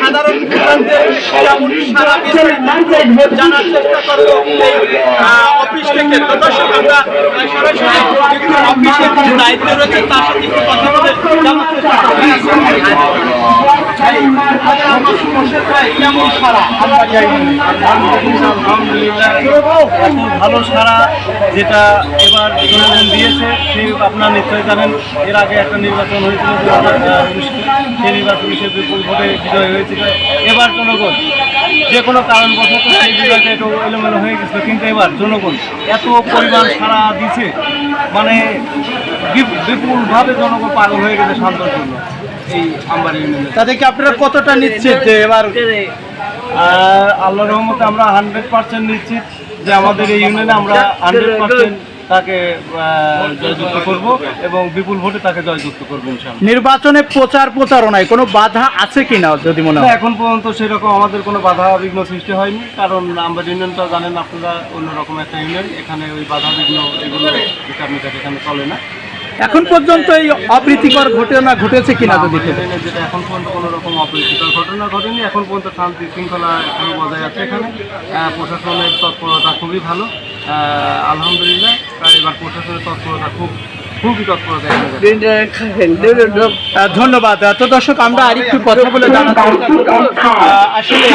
সাধারণ সারা জানার চেষ্টা করব অফিস থেকে দর্শক আমরা সরাসরি দায়িত্ব রয়েছে তার সাথে কথা বলে জানার চেষ্টা ভালো সারা যেটা এবার জনগণ দিয়েছে, সে আপনারা নিশ্চয়ই জানেন, এর আগে একটা নির্বাচন হয়েছিল দু হাজার সেই নির্বাচনে সে বিপুল ভোটে বিজয় হয়েছিল। এবার জনগণ, যে কোনো কারণবশত সেই বিজয়টা একটু এলোমেলো হয়ে গেছিল, কিন্তু এবার জনগণ এত পরিমাণ সারা দিছে মানে বিপুলভাবে জনগণ পাগল হয়ে গেছে শান্তর এই আমবাড়ি ইউনিয়নে তাদেরকে আপনারা কতটা নিশ্চিত যে এবার আল্লাহ রহমতে আমরা হান্ড্রেড পার্সেন্ট নিশ্চিত যে আমাদের এই ইউনিয়নে আমরা হান্ড্রেড পার্সেন্ট তাকে জয়যুক্ত করব এবং বিপুল ভোটে তাকে জয়যুক্ত করব ইনশাল্লাহ নির্বাচনে প্রচার প্রচারণায় কোনো বাধা আছে কিনা যদি মনে হয়? এখন পর্যন্ত সেরকম আমাদের কোনো বাধা বিঘ্ন সৃষ্টি হয়নি কারণ আমরা ইউনিয়নটা জানেন আপনারা অন্যরকম একটা ইউনিয়ন এখানে ওই বাধা বিঘ্ন এগুলো বিচার এখানে চলে না। এখন পর্যন্ত এই অপ্রীতিকর ঘটনা ঘটেছে কিনা ইউনিয়নে যেটা এখন পর্যন্ত কোনো রকম অপ্রীতিকর ঘটনা ঘটেনি এখন পর্যন্ত শান্তি শৃঙ্খলা এখনও বজায় আছে এখানে। প্রশাসনের তৎপরতা খুবই ভালো। আলহামদুলিল্লাহ আর এবার প্রশাসনের তৎপরতা খুব ধন্যবাদ। তো দর্শক আমরা আরেকটু কথা বলে জানার আসলে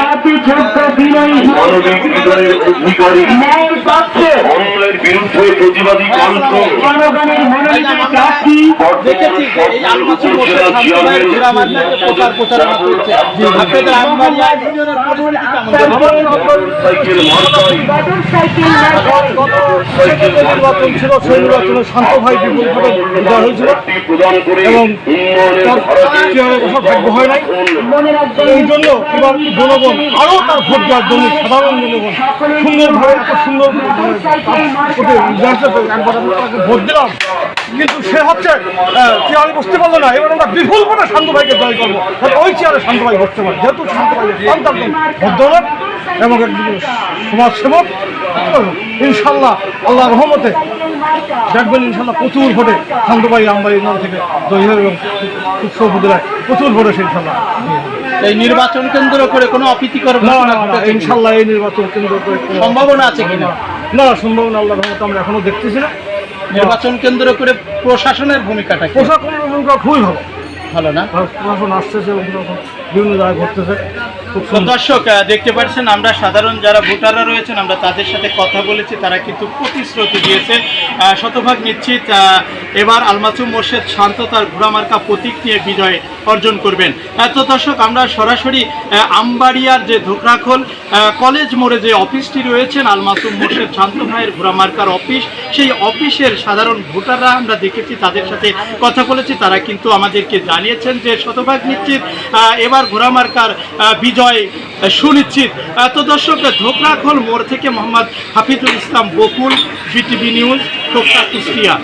অন্যের বিরুদ্ধে প্রতিবাদী কণ্ঠ দেখেছি যে এই আলমাসুর মোর্শেদ শান্তভাইয়ের ঘোরামার্কাকে প্রচার প্রচারণা করছে। আপনাদের আমবাড়িয়া ইউনিয়নের পরিস্থিতি কেমন সাইকেল মার্কাই নির্বাচন ছিল সেই নির্বাচনে শান্ত ভাই বিজয় হয়েছিল। এবং ভাগ্য হয় নাই। এই জন্য এবার জনগণ আরও তার ভোট দেওয়ার জন্য সাধারণ জনগণ সুন্দরভাবে সুন্দর ভোট দিলাম। কিন্তু সে হচ্ছে চেয়ারে বসতে পারল না। এবার আমরা বিপুল করে শান্ত ভাইকে জয় করব। ওই চেয়ারে শান্ত ভাই বসতে পারে। যেহেতু শান্ত ভাই সন্তান ভদ্রলোক এবং একজন সমাজসেবক ইনশাল্লাহ আল্লাহ রহমতে দেখবেন ইনশাল্লাহ প্রচুর ভোটে শান্তবাই আমবাড়ি নাম থেকে জয় এবং উৎসব উপজেলায় প্রচুর ভোটে সে ইনশাল্লাহ এই নির্বাচন কেন্দ্র করে কোনো অপ্রীতিকর না না ইনশাল্লাহ এই নির্বাচন কেন্দ্র করে সম্ভাবনা আছে কিনা? না সম্ভাবনা আল্লাহ রহমত আমরা এখনও দেখতেছি না। নির্বাচন কেন্দ্র করে প্রশাসনের ভূমিকাটা? প্রশাসনের ভূমিকা খুবই ভালো। ভালো না? প্রশাসন আসতেছে এবং প্রশাসন বিভিন্ন জায়গায় ঘটতেছে দর্শক দেখতে পাচ্ছেন আমরা সাধারণ যারা ভোটাররা রয়েছেন আমরা তাদের সাথে কথা বলেছি তারা কিন্তু প্রতিশ্রুতি দিয়েছে শতভাগ নিশ্চিত এবার আলমাচু মোর্শেদ শান্ত তার ঘোড়ামার্কা প্রতীক নিয়ে বিজয় অর্জন করবেন। তো দর্শক আমরা সরাসরি আমবাড়িয়ার যে ধোকরাখোল কলেজ মোড়ে যে অফিসটি রয়েছেন আলমাসুম মোর্শেদ শান্ত ভাইয়ের ঘোড়ামার্কার অফিস সেই অফিসের সাধারণ ভোটাররা আমরা দেখেছি তাদের সাথে কথা বলেছি তারা কিন্তু আমাদেরকে জানিয়েছেন যে শতভাগ নিশ্চিত এবার ঘোড়ামার্কার মার্কার বিজয় সুনিশ্চিত। তো দর্শক, ধোকরাখল মোড় থেকে মোহাম্মদ হাফিজুল ইসলাম বকুল, বিটিভি নিউজ টোকরা কুষ্টিয়া।